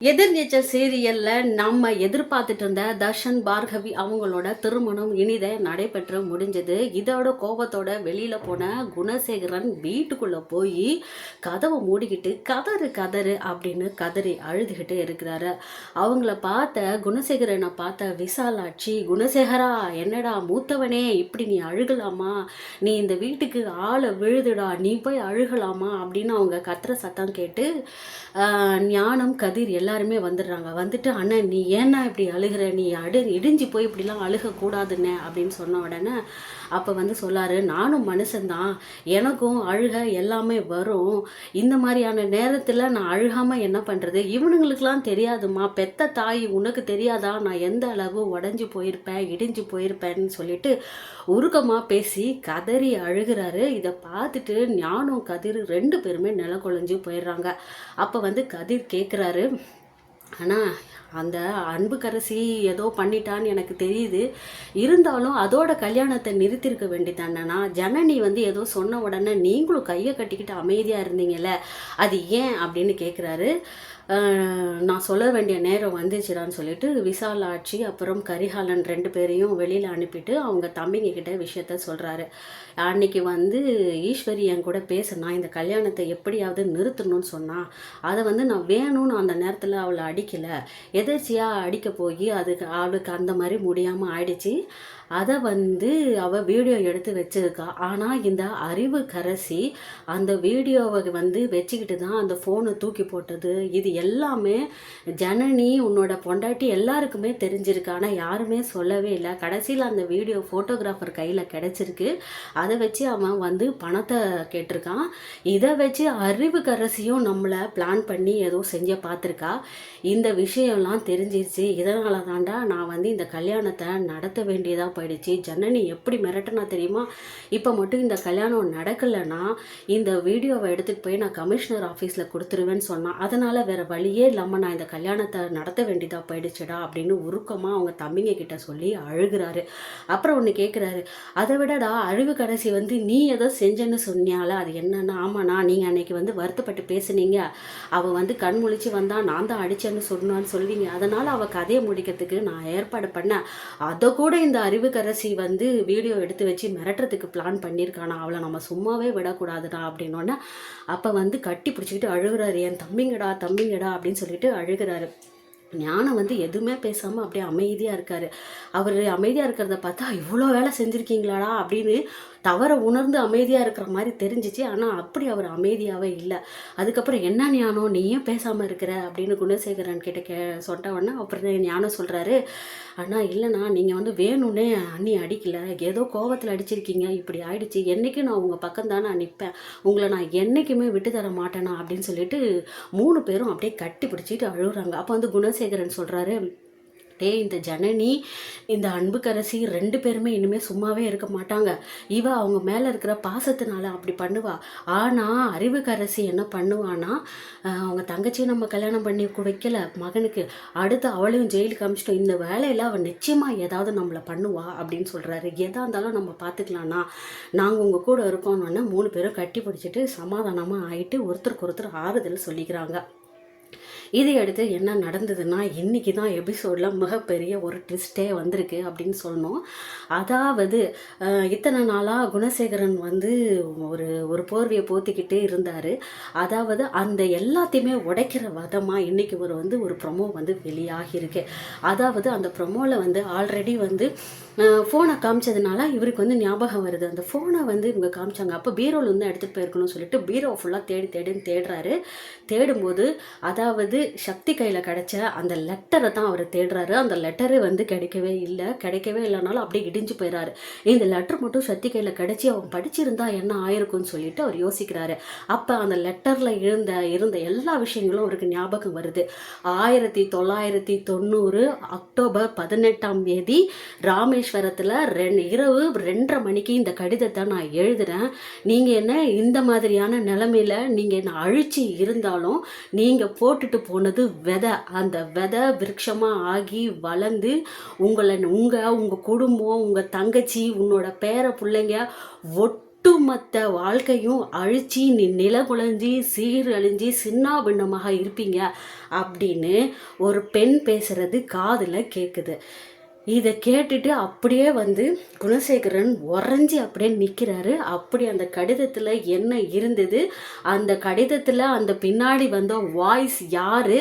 எதிர்நீச்சல் சீரியல்ல நம்ம எதிர்பார்த்துட்டு இருந்த தர்ஷன் பார்கவி அவங்களோட திருமணம் இனித நடைபெற்று முடிஞ்சது. இதோட கோபத்தோட வெளியில போன குணசேகரன் வீட்டுக்குள்ள போய் கதவை மூடிக்கிட்டு கதறு கதறு அப்படின்னு கதறி அழுதுகிட்டு இருக்கிறாரு. அவங்கள பார்த்த குணசேகரனை பார்த்த விசாலாட்சி குணசேகரா என்னடா மூத்தவனே இப்படி நீ அழுகலாமா? நீ இந்த வீட்டுக்கு ஆளை விழுதுடா நீ போய் அழுகலாமா? அப்படின்னு அவங்க கத்துற சத்தம் கேட்டு ஞானம் கதிர் எல்லாருமே வந்துடுறாங்க. வந்துட்டு அண்ணன் நீ ஏன்னா இப்படி அழுகிற? நீ அடு இடிஞ்சு போய் இப்படிலாம் அழுகக்கூடாதுன்னு அப்படின்னு சொன்ன உடனே அப்போ வந்து சொல்லாரு நானும் மனுஷன்தான். எனக்கும் அழுக எல்லாமே வரும். இந்த மாதிரியான நேரத்தில் நான் அழுகாமல் என்ன பண்ணுறது இவனுங்களுக்கெல்லாம் தெரியாதுமா பெத்த தாய் உனக்கு தெரியாதா? நான் எந்த அளவு உடஞ்சி போயிருப்பேன் இடிஞ்சு போயிருப்பேன்னு சொல்லிட்டு உருக்கமாக பேசி கதறி அழுகிறாரு. இதை பார்த்துட்டு ஞானம் கதிர் ரெண்டு பேருமே நில குழஞ்சு போயிடுறாங்க. அப்போ வந்து கதிர் கேட்குறாரு ஆனால் அந்த அன்புக்கரசி ஏதோ பண்ணிட்டான்னு எனக்கு தெரியுது. இருந்தாலும் அதோட கல்யாணத்தை நிறுத்திருக்க வேண்டியதானேண்ணா ஜனனி வந்து ஏதோ சொன்ன உடனே நீங்களும் கையை கட்டிக்கிட்டு அமைதியாக இருந்தீங்கல்ல? அது ஏன் அப்படின்னு கேட்குறாரு நான் சொல்ல வேண்டிய நேரம் வந்துச்சுடான்னு சொல்லிட்டு விசாலாட்சி அப்புறம் கரிகாலன் ரெண்டு பேரையும் வெளியில் அனுப்பிட்டு அவங்க தம்பிங்க கிட்ட விஷயத்த சொல்கிறாரு அன்னைக்கு வந்து ஈஸ்வரி என் கூட பேசினா இந்த கல்யாணத்தை எப்படியாவது நிறுத்தணும்னு சொன்னா அதை வந்து நான் வேணும்னு அந்த நேரத்தில் அவளை அடிக்கலை. எதர்ச்சியாக அடிக்க போய் அதுக்கு அவளுக்கு அந்த மாதிரி முடியாமல் ஆயிடுச்சு. அதை வந்து அவள் வீடியோ எடுத்து வச்சுருக்கா. ஆனால் இந்த அறிவு கரசி அந்த வீடியோவை வந்து வச்சுக்கிட்டு தான் அந்த ஃபோனை தூக்கி போட்டது. இது எல்லாமே ஜனனி உன்னோட பொண்டாட்டி எல்லாருக்குமே தெரிஞ்சிருக்கு. ஆனால் யாருமே சொல்லவே இல்லை. கடைசியில் அந்த வீடியோ ஃபோட்டோகிராஃபர் கையில் கிடச்சிருக்கு. அதை வச்சு அவன் வந்து பணத்தை கேட்டிருக்கான். இதை வச்சு அறிவு கரசியும் நம்மளை பிளான் பண்ணி ஏதோ செஞ்ச பார்த்துருக்கா. இந்த விஷயம்லாம் தெரிஞ்சிருச்சு. இதனால தாண்டா நான் வந்து இந்த கல்யாணத்தை நடத்த வேண்டியதாக போயிடுச்சு. ஜனனி எப்படி மிரட்டினா தெரியுமா? இப்போ மட்டும் இந்த கல்யாணம் நடக்கலைன்னா இந்த வீடியோவை எடுத்துகிட்டு போய் நான் கமிஷனர் ஆஃபீஸில் கொடுத்துருவேன்னு சொன்னான் அதனால் வேறு வழியே இல்லாமல் நான் இந்த கல்யாணத்தை நடத்த வேண்டியதாக போயிடுச்சுடா அப்படின்னு உருக்கமாக அவங்க தம்பிங்க கிட்ட சொல்லி அழுகிறாரு. அப்புறம் ஒன்று கேட்குறாரு அதை விடடா அழிவு கடைசி வந்து நீ ஏதோ செஞ்சேன்னு சொன்னியால அது என்னன்னா? ஆமாண்ணா நீங்கள் அன்னைக்கு வந்து வருத்தப்பட்டு பேசுனீங்க. அவள் வந்து கண் முழிச்சு வந்தா நான் தான் அடிச்சேன்னு சொன்னான்னு சொல்வீங்க. அதனால் அவள் கதையை முடிக்கிறதுக்கு நான் ஏற்பாடு பண்ணேன். அதை கூட இந்த அறிவுக்கரசி வந்து வீடியோ எடுத்து வச்சு மிரட்டுறதுக்கு பிளான் பண்ணியிருக்கானா? அவளை நம்ம சும்மாவே விடக்கூடாதுடா அப்படின்னோடனே அப்போ வந்து கட்டி பிடிச்சிக்கிட்டு அழுகுறாரு. என் தம்பிங்கடா தம்பிங்கடா அப்படின்னு சொல்லிட்டு அழுகுறாரு. ஞானம் வந்து எதுவுமே பேசாமல் அப்படியே அமைதியாக இருக்கார். அவர் அமைதியாக இருக்கிறத பார்த்தா இவ்வளோ வேலை செஞ்சுருக்கீங்களாடா அப்படின்னு தவற உணர்ந்து அமைதியாக இருக்கிற மாதிரி தெரிஞ்சிச்சு. ஆனால் அப்படி அவர் அமைதியாகவே இல்லை. அதுக்கப்புறம் என்ன ஞானம் நீ ஏன் பேசாமல் இருக்கிற? அப்படின்னு குணசேகரன் கிட்ட கே சொன்னவொடனே அப்புறம் ஞானம் சொல்கிறாரு அண்ணா இல்லைண்ணா நீங்கள் வந்து வேணும்னே அண்ணி அடிக்கல. ஏதோ கோவத்தில் அடிச்சிருக்கீங்க. இப்படி ஆயிடுச்சு. என்றைக்கும் நான் உங்கள் பக்கம் தான் நான் நிற்பேன் உங்களை நான் என்றைக்குமே விட்டு தர மாட்டேனா? அப்படின்னு சொல்லிட்டு மூணு பேரும் அப்படியே கட்டி பிடிச்சிட்டு அழுகுறாங்க. அப்போ வந்து குணசேகரன் சொல்கிறாரு டேய் இந்த ஜனனி இந்த அன்புக்கரசி ரெண்டு பேருமே இனிமேல் சும்மாவே இருக்க மாட்டாங்க. இவ அவங்க மேலே இருக்கிற பாசத்தினால அப்படி பண்ணுவா. ஆனால் அறிவுக்கரசி என்ன பண்ணுவான்னா அவங்க தங்கச்சியை நம்ம கல்யாணம் பண்ணி வைக்கல மகனுக்கு. அடுத்து அவளையும் ஜெயிலுக்கு அமிச்சிட்டோம். இந்த வேலையில் அவள் நிச்சயமாக ஏதாவது நம்மளை பண்ணுவா அப்படின்னு சொல்கிறாரு எதாக இருந்தாலும் நம்ம பார்த்துக்கலாம்னா நாங்கள் உங்கள் கூட இருக்கோம்னு மூணு பேரும் கட்டி பிடிச்சிட்டு சமாதானமாக ஆகிட்டு ஒருத்தருக்கு ஒருத்தர் ஆறுதல் சொல்லிக்கிறாங்க. இதையடுத்து என்ன நடந்ததுன்னா இன்றைக்கி தான் எபிசோடில் மிகப்பெரிய ஒரு ட்விஸ்டே வந்திருக்கு அப்படின்னு சொல்லணும். அதாவது இத்தனை நாளாக குணசேகரன் வந்து ஒரு ஒரு போர்வையை போத்திக்கிட்டே இருந்தார். அதாவது அந்த எல்லாத்தையுமே உடைக்கிற விதமாக இன்றைக்கி ஒரு வந்து ஒரு ப்ரொமோ வந்து வெளியாகியிருக்கு. அதாவது அந்த ப்ரொமோவில் வந்து ஆல்ரெடி வந்து ஃபோனை காமிச்சதுனால இவருக்கு வந்து ஞாபகம் வருது. அந்த ஃபோனை வந்து இவங்க காமிச்சாங்க. அப்போ பீரோவில் வந்து எடுத்துகிட்டு போயிருக்கணும்னு சொல்லிட்டு பீரோ ஃபுல்லாக தேடி தேடின்னு தேடுறாரு. தேடும்போது அதாவது சக்தி கையில் கிடைச்ச அந்த லெட்டரை தான் அவர் தேடுறாரு. அந்த லெட்டரே வந்து கிடைக்கவே இல்லை. கிடைக்கவே இல்லைனாலும் அப்படியே இடிஞ்சு போயிடாரு இந்த லெட்டர் மட்டும் சக்தி கையில் கிடச்சி அவன் படிச்சிருந்தா என்ன ஆயிருக்கும்னு சொல்லிட்டு அவர் யோசிக்கிறாரு. அப்போ அந்த லெட்டரில் இருந்த இருந்த எல்லா விஷயங்களும் அவருக்கு ஞாபகம் வருது. ஆயிரத்தி தொள்ளாயிரத்தி தொண்ணூறு அக்டோபர் பதினெட்டாம் தேதி ராமேஸ்வரத்தில் ரெண்டு இரவு ரெண்டரை மணிக்கு இந்த கடிதத்தை நான் எழுதுகிறேன் நீங்கள் என்ன இந்த மாதிரியான நிலமையில நீங்கள் என்ன அழிச்சு இருந்தாலும் நீங்கள் போட்டுட்டு போனது விதை. அந்த விதை விருட்சமாக ஆகி வளர்ந்து உங்களை உங்கள் உங்கள் குடும்பம் உங்கள் தங்கச்சி உன்னோட பேர பிள்ளைங்க ஒட்டு ஒட்டுமொத்த வாழ்க்கையும் அழிச்சு நீ நிலகுலைஞ்சி சீரழிஞ்சி சின்னாபின்னமாக இருப்பீங்க அப்படின்னு ஒரு பெண் பேசுறது காதில் கேட்குது இதை கேட்டுட்டு அப்படியே வந்து குணசேகரன் உறைஞ்சி அப்படியே நிற்கிறாரு அப்படி அந்த கடிதத்தில் என்ன இருந்தது? அந்த கடிதத்தில் அந்த பின்னாடி வந்த வாய்ஸ் யார்?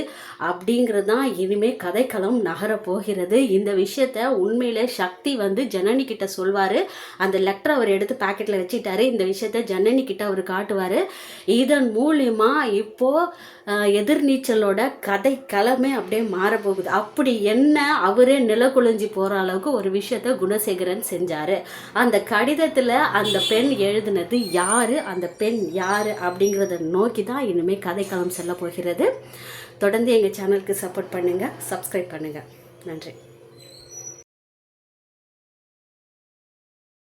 அப்படிங்கிறது தான் இனிமேல் கதைக்களம் நகரப் போகிறது இந்த விஷயத்த உண்மையில் சக்தி வந்து ஜனனி கிட்ட சொல்வார். அந்த லெட்டர் அவர் எடுத்து பாக்கெட்டில் வச்சுட்டாரு. இந்த விஷயத்த ஜனனி கிட்ட அவர் காட்டுவார். இதன் மூலியமா இப்போது எதிர்நீச்சலோட கதை களமே அப்படியே மாறப்போகுது. அப்படி என்ன அவரே நிலக்குழிஞ்சி போகிற அளவுக்கு ஒரு விஷயத்த குணசேகரன் செஞ்சார். அந்த கடிதத்தில் அந்த பெண் எழுதினது யார் அந்த பெண் யார் அப்படிங்கிறத நோக்கி தான் இனிமேல் கதைக்களம் செல்ல போகிறது. தொடர்ந்து எங்கள் சேனலுக்கு சப்போர்ட் பண்ணுங்கள் சப்ஸ்கிரைப் பண்ணுங்கள் நன்றி.